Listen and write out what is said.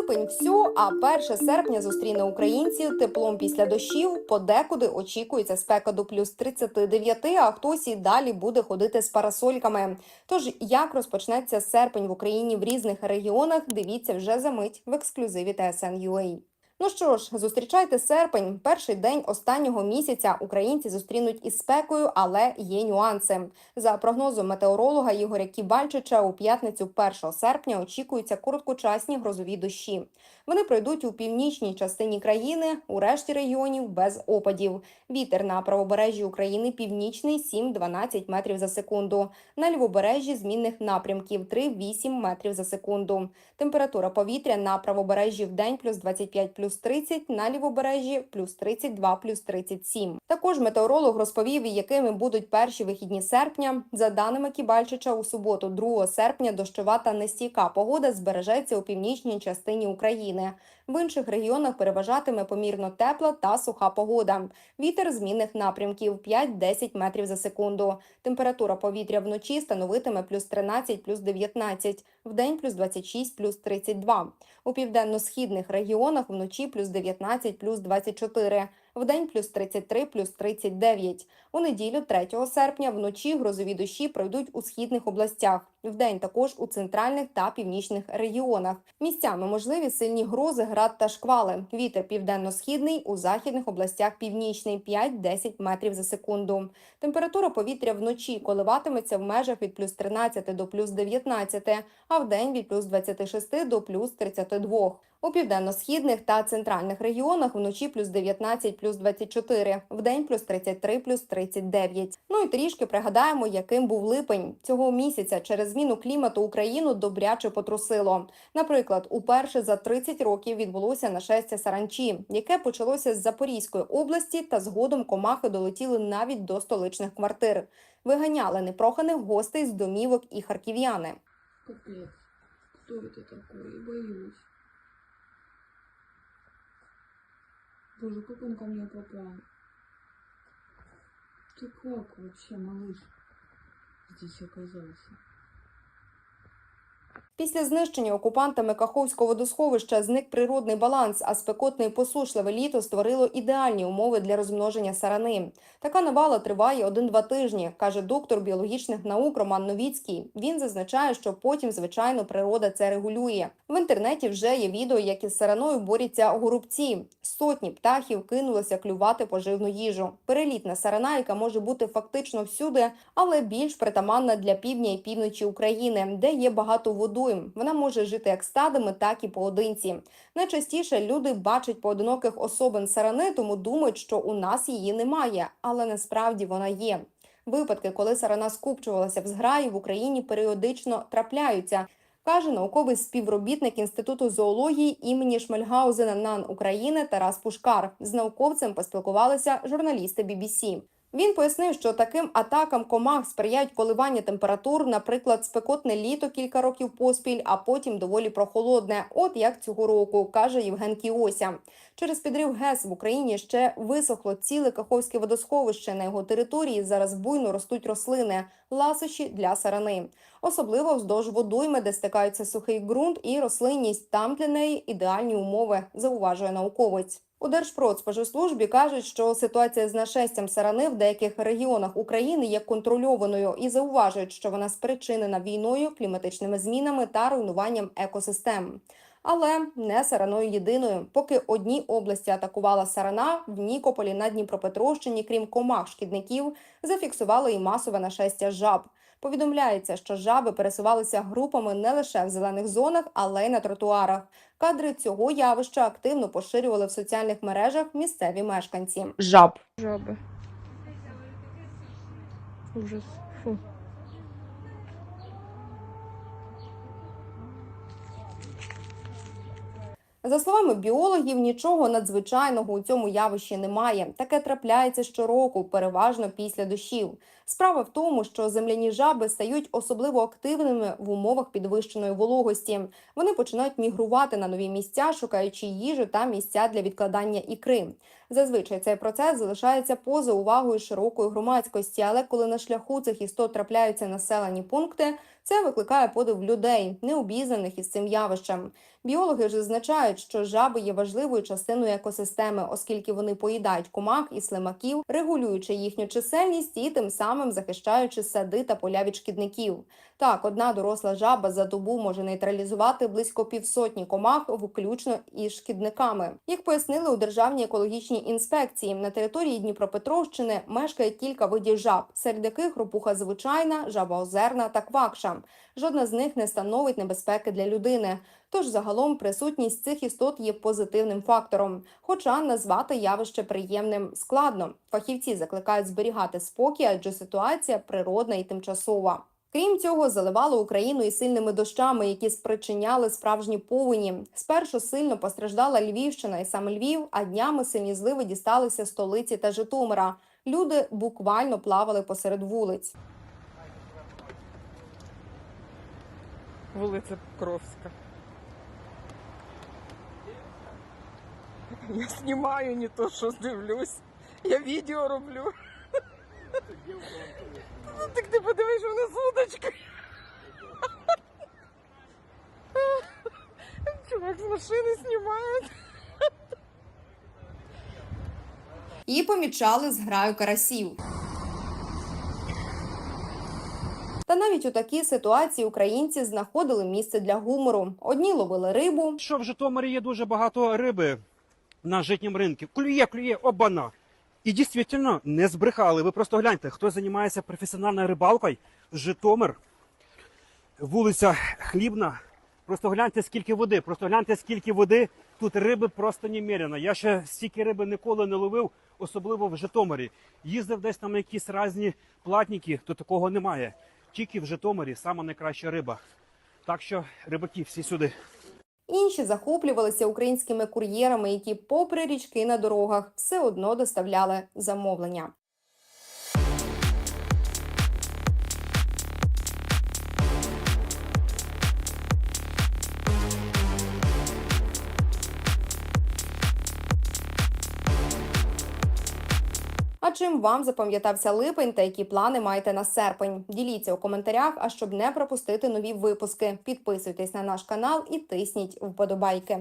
Липень все, а 1 серпня зустріне українців теплом після дощів. Подекуди очікується спека до плюс 39, а хтось і далі буде ходити з парасольками. Тож як розпочнеться серпень в Україні в різних регіонах? Дивіться вже за мить в ексклюзиві TSN.ua. Ну що ж, зустрічайте серпень. Перший день останнього місяця українці зустрінуть із спекою, але є нюанси. За прогнозом метеоролога Ігоря Кібальчича, у п'ятницю 1 серпня очікуються короткочасні грозові дощі. Вони пройдуть у північній частині країни, у решті регіонів без опадів. Вітер на правобережжі України північний 7-12 метрів за секунду. На лівобережжі змінних напрямків 3-8 метрів за секунду. Температура повітря на правобережжі в день плюс 25 плюс 30, на лівобережжі плюс 32 плюс 37. Також метеоролог розповів, якими будуть перші вихідні серпня. За даними Кібальчича, у суботу, 2 серпня, дощова та нестійка погода збережеться у північній частині України. В інших регіонах переважатиме помірно тепла та суха погода. Вітер змінних напрямків 5-10 метрів за секунду. Температура повітря вночі становитиме плюс 13, плюс 19, вдень плюс 26, плюс 32. У південно-східних регіонах вночі плюс 19, плюс 24, вдень плюс 33, плюс 39. У неділю 3 серпня вночі грозові дощі пройдуть у східних областях, вдень також у центральних та північних регіонах. Місцями можливі сильні грози, град та шквали. Вітер південно-східний, у західних областях північний 5-10 метрів за секунду. Температура повітря вночі коливатиметься в межах від плюс 13 до плюс 19, а вдень від плюс 26 до плюс 32. У південно-східних та центральних регіонах вночі плюс 19, плюс 24, вдень плюс 33, плюс 39. Ну і трішки пригадаємо, яким був липень цього місяця. Через зміну клімату Україну добряче потрусило. Наприклад, уперше за 30 років відбулося нашестя саранчі, яке почалося з Запорізької області, та згодом комахи долетіли навіть до столичних квартир. Виганяли непроханих гостей з домівок і харків'яни. Капец. Кто это такой? Боюсь. Боже, как он ко мне попал? Ты как вообще, малыш, здесь оказался? Після знищення окупантами Каховського водосховища зник природний баланс, а спекотне і посушливе літо створило ідеальні умови для розмноження сарани. Така навала триває один-два тижні, каже доктор біологічних наук Роман Новіцький. Він зазначає, що потім, звичайно, природа це регулює. В інтернеті вже є відео, як із сараною борються горобці. Сотні птахів кинулися клювати поживну їжу. Перелітна сарана, яка може бути фактично всюди, але більш притаманна для півдня і півночі України, де є багато водойм. Вона може жити як стадами, так і поодинці. Найчастіше люди бачать поодиноких особин сарани, тому думають, що у нас її немає, але насправді вона є. Випадки, коли сарана скупчувалася в зграї, в Україні періодично трапляються. Каже науковий співробітник інституту зоології імені Шмельгаузена НАН України Тарас Пушкар. З науковцем поспілкувалися журналісти BBC. Він пояснив, що таким атакам комах сприяють коливання температур, наприклад, спекотне літо кілька років поспіль, а потім доволі прохолодне. От як цього року, каже Євген Кіося. Через підрив ГЕС в Україні ще висохло ціле Каховське водосховище. На його території зараз буйно ростуть рослини, ласощі для сарани. Особливо вздовж водойми, де стикаються сухий ґрунт і рослинність. Там для неї ідеальні умови, зауважує науковець. У Держпродспоживслужбі кажуть, що ситуація з нашестям сарани в деяких регіонах України є контрольованою і зауважують, що вона спричинена війною, кліматичними змінами та руйнуванням екосистем. Але не сараною єдиною. Поки одні області атакувала сарана, в Нікополі на Дніпропетровщині, крім комах шкідників, зафіксували і масове нашестя жаб. Повідомляється, що жаби пересувалися групами не лише в зелених зонах, але й на тротуарах. Кадри цього явища активно поширювали в соціальних мережах місцеві мешканці. жаб. Жабы. Ужас. Фу. За словами біологів, нічого надзвичайного у цьому явищі немає. Таке трапляється щороку, переважно після дощів. Справа в тому, що земляні жаби стають особливо активними в умовах підвищеної вологості. Вони починають мігрувати на нові місця, шукаючи їжу та місця для відкладання ікри. Зазвичай цей процес залишається поза увагою широкої громадськості, але коли на шляху цих істот трапляються населені пункти, це викликає подив людей, необізнаних із цим явищем. Біологи ж зазначають, що жаби є важливою частиною екосистеми, оскільки вони поїдають комах і слимаків, регулюючи їхню чисельність і тим самим захищаючи сади та поля від шкідників. Так, одна доросла жаба за добу може нейтралізувати близько півсотні комах, включно із шкідниками. Як пояснили у Державній екологічній інспекції, на території Дніпропетровщини мешкає кілька видів жаб, серед яких ропуха звичайна, жаба озерна та квакша. Жодна з них не становить небезпеки для людини. Тож загалом присутність цих істот є позитивним фактором. Хоча назвати явище приємним складно. Фахівці закликають зберігати спокій, адже ситуація природна і тимчасова. Крім цього, заливало Україну і сильними дощами, які спричиняли справжні повені. Спершу сильно постраждала Львівщина і саме Львів, а днями сильні зливи дісталися столиці та Житомира. Люди буквально плавали посеред вулиць. Вулиця Покровська. Я знімаю не то, що дивлюсь. Я відео роблю. Так ти подивись, вона з удочкою. Чувак з машини знімає. І помічали зграю карасів. Та навіть у такій ситуації українці знаходили місце для гумору. Одні ловили рибу, Що в Житомирі є дуже багато риби на житньому ринку. Клює, клює, обана. І дійсно не збрехали. Ви просто гляньте, хто займається професіональною рибалкою, Житомир, вулиця Хлібна. Просто гляньте, скільки води, просто гляньте, скільки води. Тут риби просто немерено. Я ще стільки риби ніколи не ловив, особливо в Житомирі. Їздив десь там якісь різні платники, то такого немає. Тільки в Житомирі найкраща риба. Так що, рибаки, всі сюди. Інші захоплювалися українськими кур'єрами, які, попри річки на дорогах, все одно доставляли замовлення. Чим вам запам'ятався липень та які плани маєте на серпень? Діліться у коментарях. А щоб не пропустити нові випуски, підписуйтесь на наш канал і тисніть вподобайки.